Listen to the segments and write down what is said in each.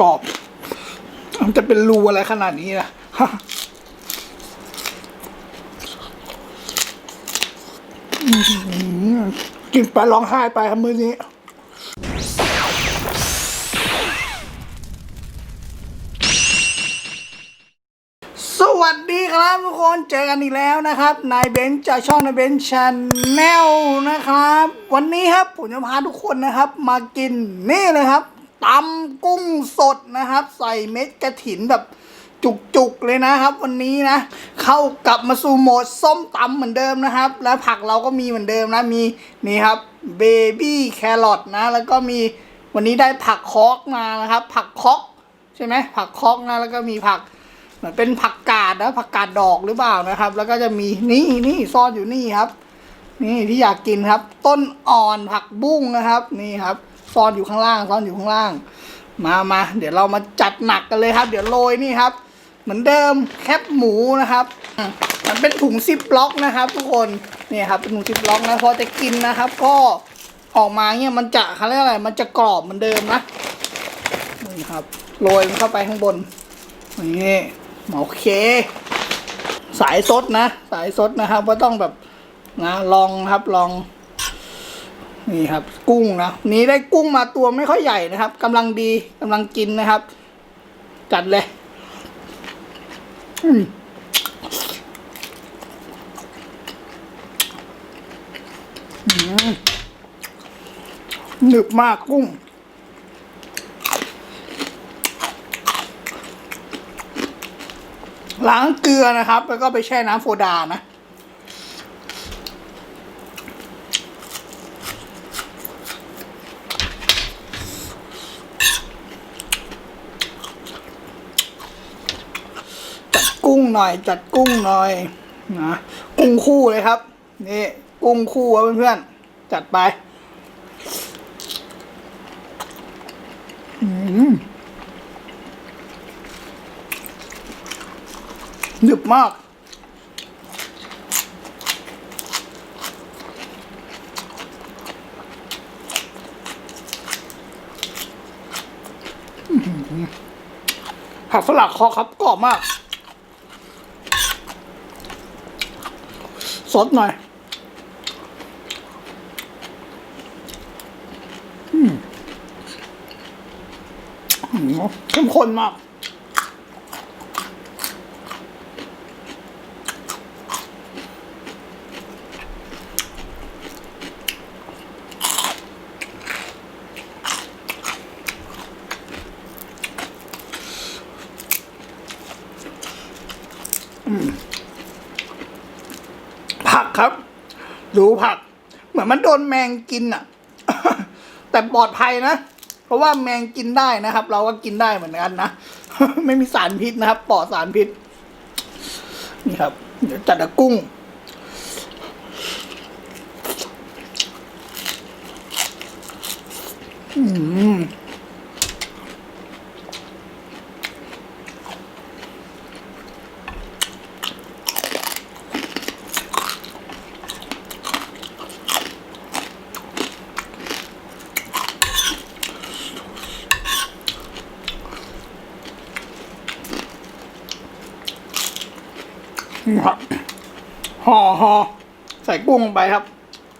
กรอบ มันจะเป็นรูอะไรขนาดนี้ล่ะกินไปร้องไห้ไปครับมื้อนี้สวัสดีครับทุกคนเจอกันอีกแล้วนะครับนายเบนซ์จากช่องนายเบนซ์ชาแนลนะครับ วันนี้ครับผมจะพาทุกคนนะครับ มากินนี่เลยครับ ตำกุ้งสดนะครับ ใส่เม็ดกระถินแบบจุกๆเลยนะครับ วันนี้นะ เข้ากลับมาสู่โหมดส้มตำเหมือนเดิมนะครับ แล้วผักเราก็มีเหมือนเดิมนะมีนี่ครับเบบี้แครอทนะ แล้วก็มีวันนี้ได้ผักคอกมานะครับ ผักคอกใช่ไหมผักคอกนะแล้วก็มีผักเหมือนเป็นผักกาดนะผักกาดดอกหรือเปล่านะครับ แล้วก็จะมีนี่นี่ซ่อนอยู่นี่ครับ นี่ที่อยากกินครับ ต้นอ่อนผักบุ้งนะครับ นี่ครับ ซ่อนอยู่ข้างล่างซ่อนอยู่ข้างล่าง มามาเดี๋ยวเรามาจัดหนักกันเลยครับ เดี๋ยวโรยนี่ครับ เหมือนเดิมแคบหมูนะครับมันเป็นถุงซิปล็อกนะครับ ทุกคนนี่ครับเป็นถุงซิปล็อกนะพอจะกินนะครับ ก็ออกมาเนี่ยมันจะเขาเรียกอะไร มันจะกรอบเหมือนเดิมนะนี่ครับโรยมันเข้าไปข้างบนนี่โอเค สายซดนะ สายซดนะครับว่าต้องแบบนะลองครับลอง นี่ครับ กุ้งนะนี้ได้กุ้งมาตัวไม่ค่อยใหญ่นะครับกำลังดีกำลังกินนะครับ จัดเลยอืมหนึบมากกุ้งล้างเกลือนะครับ แล้วก็ไปแช่น้ำโซดานะ จัดกุ้ง หน่อย จัดกุ้งหน่อยนะกุ้งคู่เลยครับ นี่กุ้งคู่ครับเพื่อนๆจัดไปหนึบมากผักฝรั่งคอครับกรอบมาก ส ดหน่อยอืมน้อหือเข้มข้นมากครับ ดูผัก เหมือนมันโดนแมงกินอะ แต่ปลอดภัยนะ เพราะว่าแมงกินได้นะครับ เราก็กินได้เหมือนกันนะ ไม่มีสารพิษนะครับปลอดสารพิษ นี่ครับ เดี๋ยวจัดกุ้งอืม ห่อห่อใส่กุ้งลงไปครับ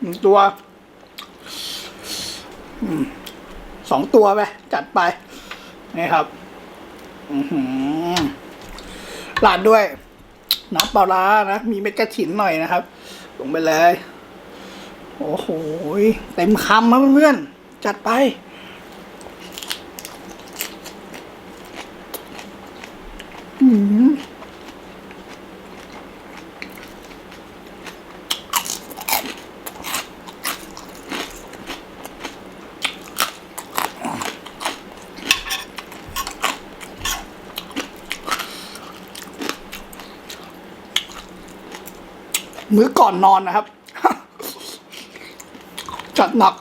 หนึ่งตัวสองตัวไปจัดไปนี่ครับหือราดด้วยน้ำปลาร้านะมีเม็ดกระถินหน่อยนะครับ ลงไปเลย โอ้โหเต็มคำครับเพื่อนๆจัดไปอืม มื้อก่อนนอนนะครับ จัดหนัก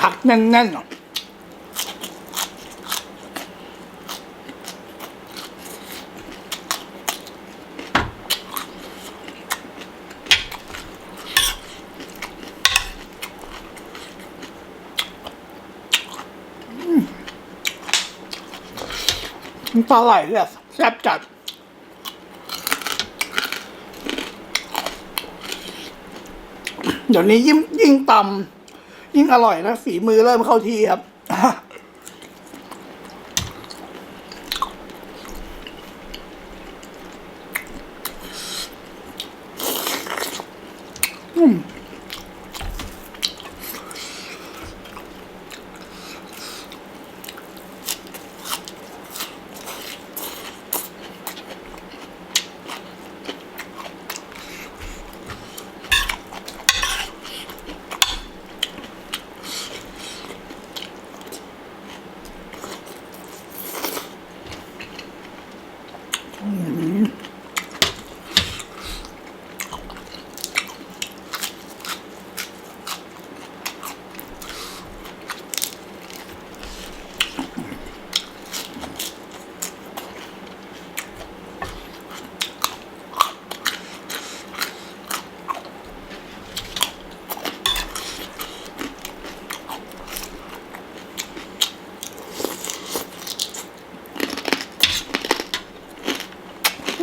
ผักแน่นๆ อ่อืมปลาไหลเนี่ยแซ่บจัดเดี๋ยวนี้ยิ่งยิ่งตำยิ่งอร่อยนะฝีมือเริ่มเข้าทีครับ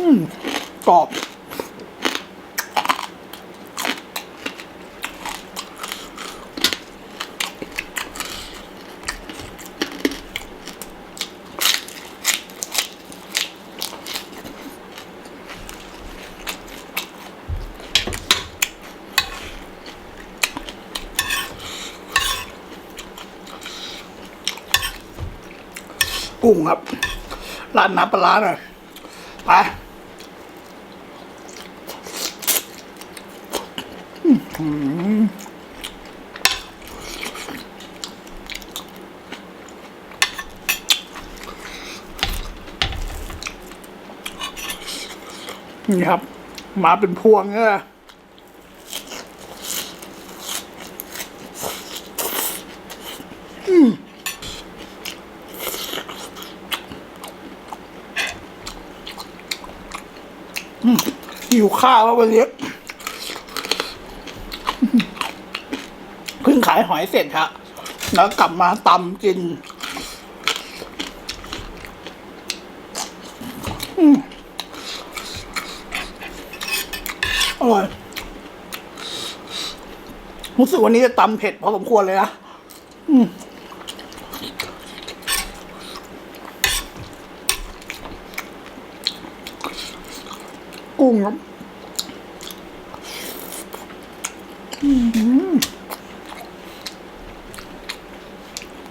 อืมกรอบ กุ้งครับร้านน้ำปลาร้าหน่อยไปนี่ครับ มาเป็นพวงเนี่ย ข้าวแล้ววันนี้เพิ่งขายหอยเสร็จฮะแล้วกลับมาตำกินอร่อยรู้สึกวันนี้จะตำเผ็ดพอสมควรเลยนะอุ้งครับ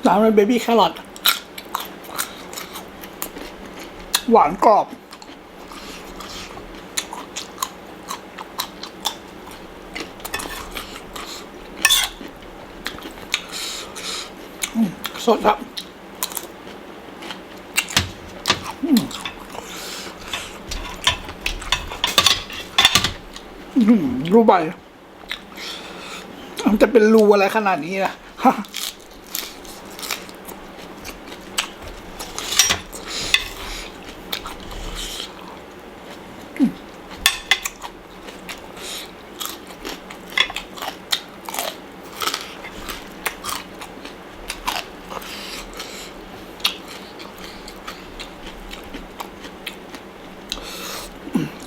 ตามด้วยเบบี้แครอทหวานกรอบ สดครับรูใบมันจะเป็นรูอะไรขนาดนี้นะ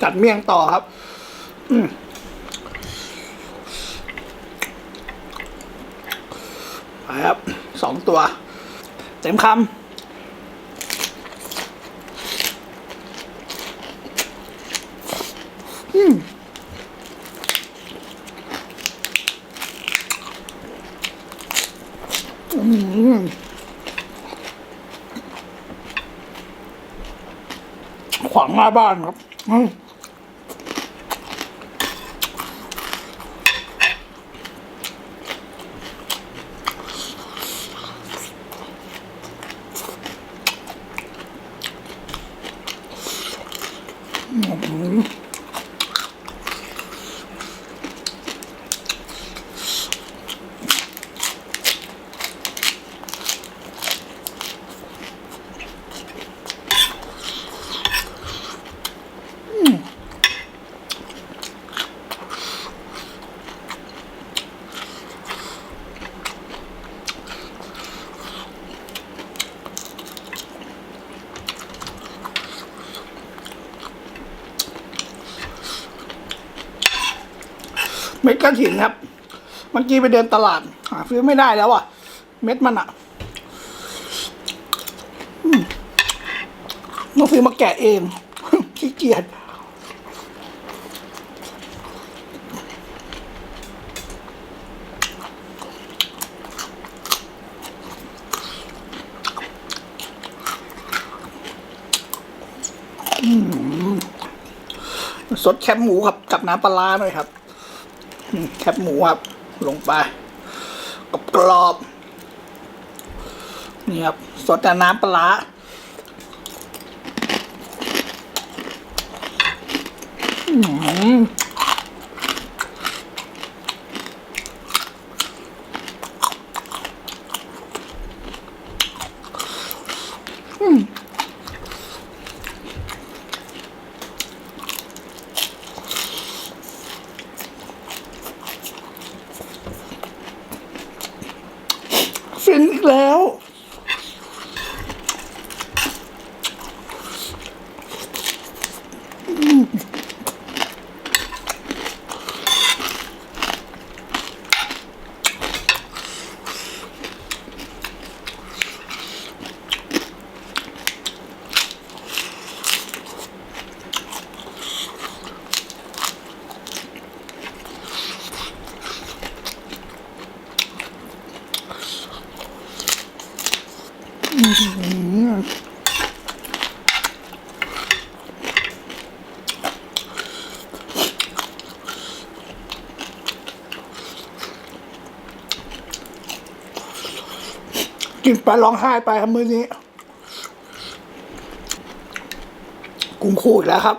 จั ดเมี่ยงต่อครับมไปครับสองตัว เต็มคำขวางหน้าบ้านครับอืม อ เม็ดกระถินครับ เมื่อกี้ไปเดินตลาดหาซื้อไม่ได้แล้วอะ เม็ดมันอะต้องซื้อมาแกะเองขี้เกียจสดแคบหมูครับกับน้ำปลาร้าหน่อยครับ แคบหมูครับ ลงไปกรอบกรอบนี่ครับสดแต่น้ำปลาร้าอืมฟินอีกแล้ว กินไปร้องไห้ไปครับมื้อนี้ กุ้งคูอีกแล้วครับ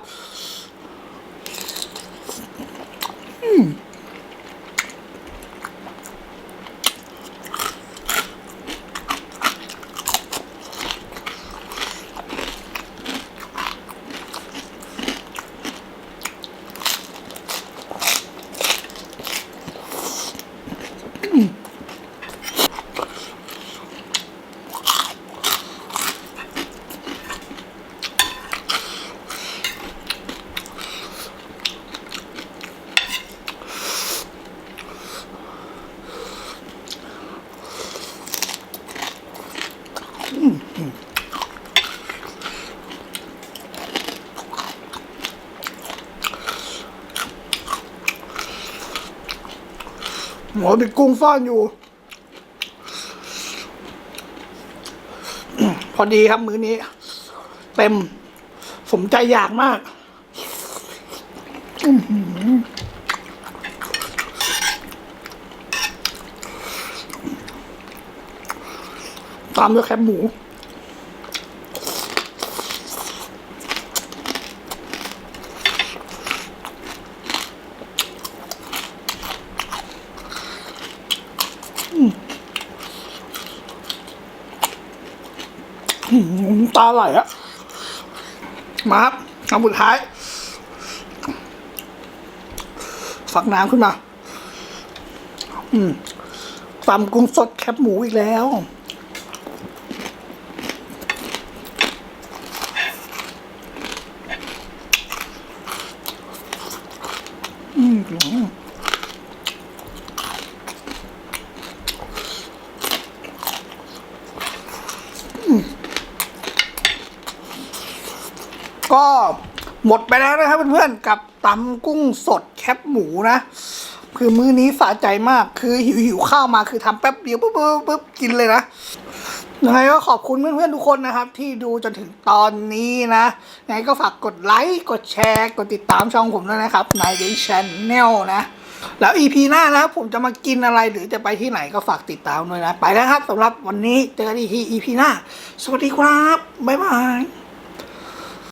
หมอติดกุ้งซ่อนอยู่ พอดีครับมื้อนี้ เต็ม สมใจอยากมากตามด้วยแคบหมู อร่อยอะมาครับคำสุดท้ายฝักน้ำขึ้นมา อืมตำกุ้งสดแคบหมูอีกแล้ว อืม ก็ หมดไปแล้วนะครับเพื่อนๆกับตำกุ้งสดแคบหมูนะ คือมื้อนี้สะใจมากคือหิวหิวข้าวมาคือทำแป๊บเดียวปุ๊บปุ๊บปุ๊บกินเลยนะยังไงก็ขอบคุณเพื่อนๆทุกคนนะครับ ที่ดูจนถึงตอนนี้นะยังไงก็ฝากกดไลค์กดแชร์ กดติดตามช่องผมด้วยนะครับนายเดนชแนลนะ แล้ว EP หน้านะครับผมจะมากินอะไรหรือจะไปที่ไหนก็ฝากติดตามด้วยนะ ไปแล้วครับสำหรับวันนี้เจอกันอีกที EP หน้า สวัสดีครับบ๊ายบาย